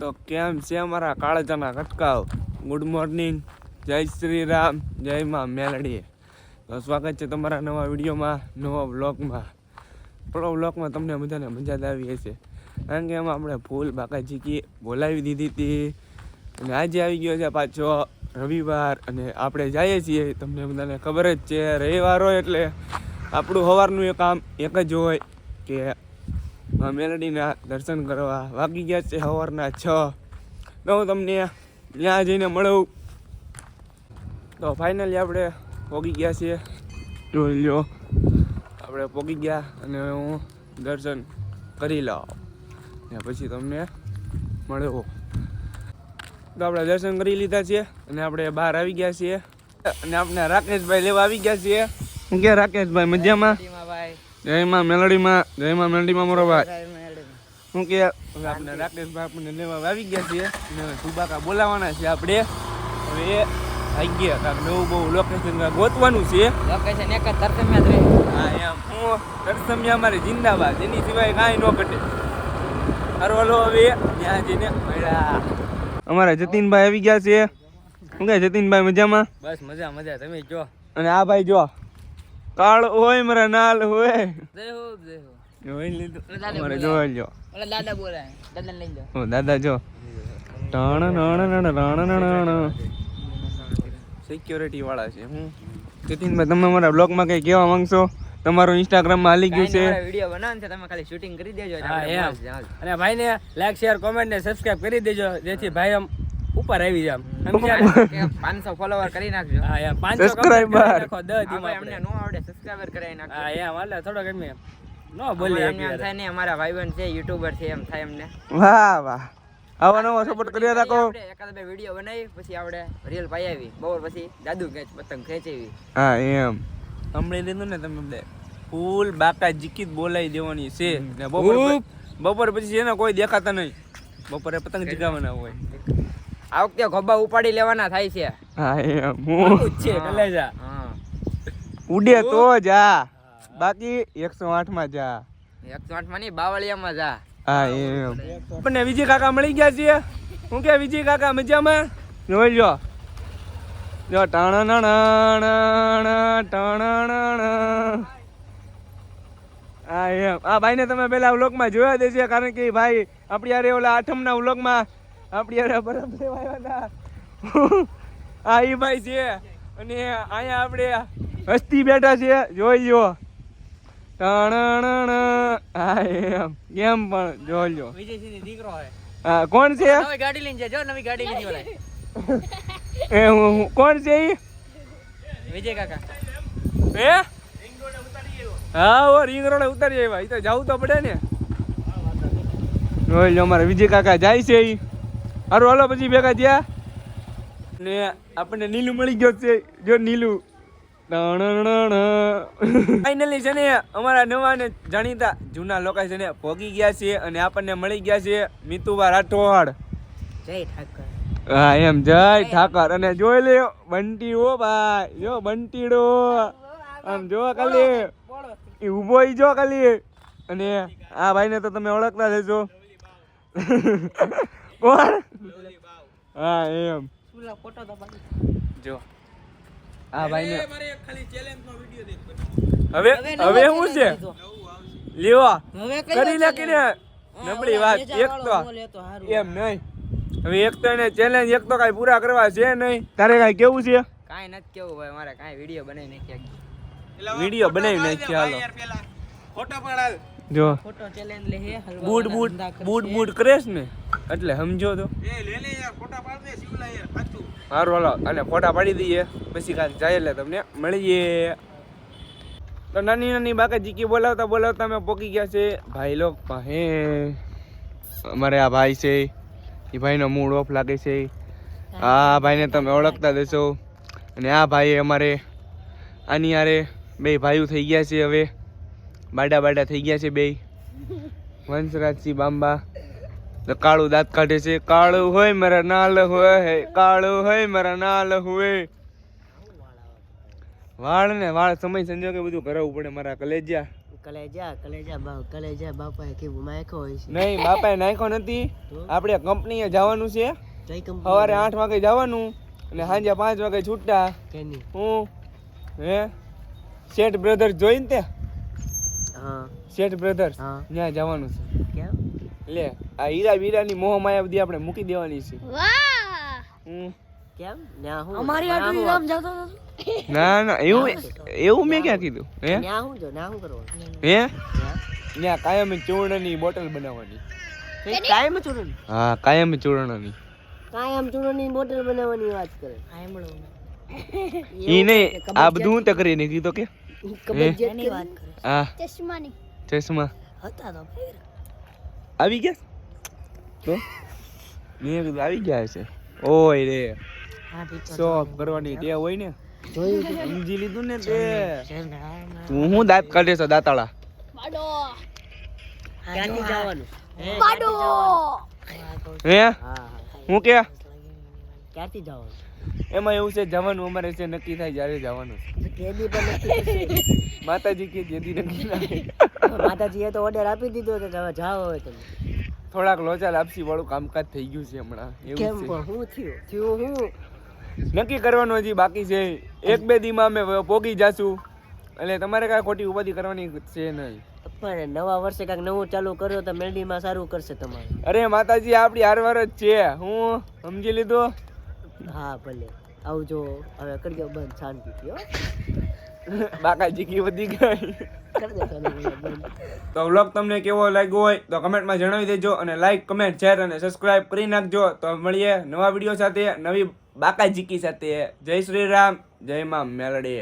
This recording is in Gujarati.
તો કેમ છે અમારા કાળજાના કટકાવ? ગુડ મોર્નિંગ જય શ્રી રામ જય માં મેલડી. તો સ્વાગત છે તમારા નવા વિડીયોમાં, નવા વ્લોગમાં. આપણો વ્લોગમાં તમને બધાને મજા જ આવી હશે. કારણ કે એમાં આપણે ફૂલ બાકાજીકી બોલાવી દીધી હતી. અને આજે આવી ગયો છે પાછો રવિવાર અને આપણે જઈએ છીએ. તમને બધાને ખબર જ છે, રવિવાર હોય એટલે આપણું સવારનું એ કામ એક જ હોય કે માં મેલડીના દર્શન કરવા વાગી ગયા છે સવારના છ. તો હું તમને ત્યાં જઈને મળું. તો ફાઇનલી આપણે પોગી ગયા છીએ. જોઈ લો. આપણે પોગી ગયા અને હું દર્શન કરી લઉં. ને પછી તમને મળ્યો તો આપણે દર્શન કરી લીધા છીએ અને આપણે બહાર આવી ગયા છીએ. અને આપણે રાકેશભાઈ લેવા આવી ગયા છીએ. કે રાકેશભાઈ, મજામાં? જય માં મેલડીમાં જયમાં મેલડીમાં મોરો ભાઈ. શું કે હવે આપણે રાકેશભાઈ આપણને લેવા આવી ગયા છીએ અને સુબાકા બોલાવાના છે આપણે. હવે એ આવી ગયા કાંઈક નવું બહુ લોકેશન કાંઈક ગોતવાનું છે. લોકેશન એક જ તરતમ્યા જ રહે. હા એમ. હું કરસમિયા અમારી જિંદાબાદ એની સિવાય કાંઈ ન ઘટે. અરે હલો હવે ત્યાં જઈને મળ્યા. અમારા જતીનભાઈ આવી ગયા છે. શું કહે જતીનભાઈ મજામાં? બસ મજા મજા. તમે જો. અને આ ભાઈ જો. કાળ હોય મારા નાલ હોય. જય હો જય હો જોઈ લીધું દાદા જોઈ લ્યો ઓલા દાદા બોલાય. દાદા લઈ જાઓ. ઓ દાદા જો. ટણ નાણ નાણ રણ નાણ સિક્યોરિટી વાળા છે હું. જતીનભાઈ તમે અમારા બ્લોગમાં કઈ કહેવા માંગશો? તમારું ઇન્સ્ટાગ્રામમાં હાલી ગયું છે. વીડિયો બનાવવાનું છે તમે ખાલી શૂટિંગ કરી દેજો હા. અને ભાઈને લાઈક શેર કોમેન્ટ ને સબસ્ક્રાઇબ કરી દેજો જેથી ભાઈ આમ ઉપર આવી. સમજ્યા 500 ફોલોવર કરી નાખજો. હા યાર 500 સબસ્ક્રાઇબર દસ આપણે અમને નો આવડે સબસ્ક્રાઇબર કરાવી નાખજો હા એમ એટલે થોડો એમ. નો બોલી એમ થાય ને અમારા ભાઈબંધ છે યુટ્યુબર છે એમ થાય એમને. વાહ વાહ. આવા નવો સપોર્ટ કરી રાખો એકાદ બે વીડિયો બનાવી પછી આપણે રીલ પાઈ આવી. બપોર પછી દાદુ ખેંચ પતંગ ખેંચેવી. હા એમ. સાંભળી લીધું ને તમે બધા ફૂલ બાકા જીકી જ બોલાવી દેવાની છે. ને બપોર બપોર પછી છે ને કોઈ દેખાતા નહીં. બપોરે પતંગ જીગાવાના હોય. આ વખતે ખોબા ઉપાડી લેવાના થાય છે. હા એમ. હું છે કલેજા. હા. ઉડે તો જા. બાકી એકસો આઠમાં જા. એકસો આઠમાં નહીં બાવળિયામાં જા. હા એમ. આપણને વિજય કાકા મળી ગયા છે હું કે વિજય કાકા મજામાં? જોઈ લો જો ટણ ટાણા હા એમ. આ ભાઈને તમે પેલા વ્લોગમાં જોયા દેશે કારણ કે ભાઈ આપણી યારે ઓલા આઠમના વ્લોગમાં આપણી યારે બરફ લેવા આવ્યા હતા. હા એ ભાઈ છે. અને અહીંયા આપણે હસ્તી બેઠા છે જોઈ લો એમ કેમ પણ જોઈ લો દીકરો હા કોણ છે? ગાડી લઈને જો નવી ગાડી લીધી એ હું- હું- કોણ છે ઈ? વિજય કાકા. હે? હા ઓ રિંગ રોડે ઉતારી આવ્યા. તો જવું તો પડે ને. જોઈ લો અમારા વિજય કાકા જાય છે ઈ. હારું હાલો પછી ભેગા થયા. ને આપણને નીલું મળી ગયો છે. જો નીલું. ફાઇનલી છે ને અમારા નવા ને જાણીતા જૂના લોકો છે ને ભોગી ગયા છે અને આપણને મળી ગયા છે મિતુબા રાઠોડ. જય ઠાકર. હા એમ જય ઠાકર. અને જોઈ લે બંટી ઓ ભાઈ જો બંટીડો. આમ જો ખાલી એ ઊભો ઈ જો ખાલી. અને આ ભાઈને તો તમે ઓળખતા જજો હશો. કોણ? હા એમ. જો. આ ભાઈને હવે હવે શું છે? લેવા કરી નાખીને નબળી વાત એક તો એમ નહીં. હવે એક તો એને ચેલેન્જ એક તો કાંઈ પૂરા કરવા છે નહીં. તારે કાંઈ કેવું છે? કાંઈ નથી કેવું ભાઈ મારે કાંઈ વીડિયો બનાવી નાખ્યા વીડિયો બનાવી નાખ્યા હાલો. જો. ફોટો ચેલેન્જ લે હે બૂટ બૂટ બૂટ બૂટ કરેશ ને? એટલે સમજો તો. સારું હાલો. અને ફોટા પાડી દઈએ. પછી કાંઈ જાય એટલે તમને. મળીએ. તો નાની નાની બાકા જીકી બોલાવતા બોલાવતા અમે પોકી ગયા છે. ભાઈ લોક પાસે અમારે આ ભાઈ છે. એ ભાઈનો મૂડ ઓફ લાગે છે. આ ભાઈને તમે ઓળખતા દેશો. અને આ ભાઈ અમારે આની યારે બે ભાઈઓ થઈ ગયા છે હવે. બાડા બાડા થઈ ગયા છે બે. વંશરાજસિંહ બાંબા. તો કાળું દાંત કાઢે છે. કાળું હોય મારા નાલ હોય. કાળું હોય મારા નાલ હોય. વાળ ને વાળ સમય સંજોગે બધું કરાવવું પડે મારા કલેજિયા કલેજા કલેજા બા કલેજા બાપાએ કેવું માયખો હોય છે. નહીં બાપાએ નાખ્યો નથી. આપણે કંપનીએ જવાનું છે. સવારે આઠ વાગે જવાનું અને સાંજે પાંચ વાગે છૂટતા હું હે? શેઠ બ્રધર્સ જોઈને તે? હા. શેઠ બ્રધર્સ હા. ત્યાં જવાનું છે. કેમ? લે આ હીરા વીરાની મોહ માયા બધી આપણે મૂકી દેવાની છે. હમ. કેમ? ન્યા હું? અમારી આટલી ગામ જતો ના ના એવું એવું મેં ક્યાં કીધું? હે? ન્યા હું જો ના હું કરવાનું? હે? ન્યા ત્યાં કાયમ ચૂર્ણની બોટલ બનાવવાની. કાયમ ચૂરણ? હા કાયમ ચૂર્ણની. કાયમ ચૂરણની બોટલ બનાવવાની વાત કરે. આયમળો ઈ નહીં આ બધું હું તે નહીં કીધું કે? કબજિયાત એની વાત કરે. હા. ચશ્માની. ચશ્મા. હતા તો ફેર. આવી ગયા? તો? મેં કીધું આવી ગયા છે. ઓય રે. હા શોખ કરવાની ટેવ હોય ને? જોયું સમજી લીધું ને તે. તું હું દાંત કાઢે છો દાંતાળા હે હે. હા હા હું? કે? ક્યાંથી જવાનું? એમાં એવું છે જવાનું અમારે છે નક્કી થાય જ્યારે જવાનું પણ માતાજી કે જેદી નક્કી થાય. માતાજીએ તો ઓર્ડર આપી દીધો કે તમે જાઓ હવે તમે. થોડાક લોચા લાપસી વાળું કામકાજ થઈ ગયું છે હમણાં કેમ એવું પણ હું થયું? થયું હું. નક્કી કરવાનું હજી બાકી છે. એક બે દીમાં અમે પોગી જાશું. એટલે તમારે કાંઈ ખોટી ઉપાધિ કરવાની છે નહીં. પણ નવા વર્ષે કાંઈક નવું ચાલુ કર્યો તો મેલડીમાં સારું કરશે તમારે. અરે માતાજી આપણી હારવાર જ છે. હું સમજી લીધો? હા ભલે. આવજો. હવે કરજો બંધ. શાંતિથી હો. બાકાજી કી વધી ગઈ. તો વ્લોગ તમને કેવો લાગ્યો હોય તો કમેન્ટમાં જણાવી દેજો અને લાઈક કમેન્ટ શેર અને સબસ્ક્રાઇબ કરી નાખજો. તો મળીએ નવા વીડિયો સાથે નવી બાકાજીકી સાથે. જય શ્રી રામ જય માં મેલડી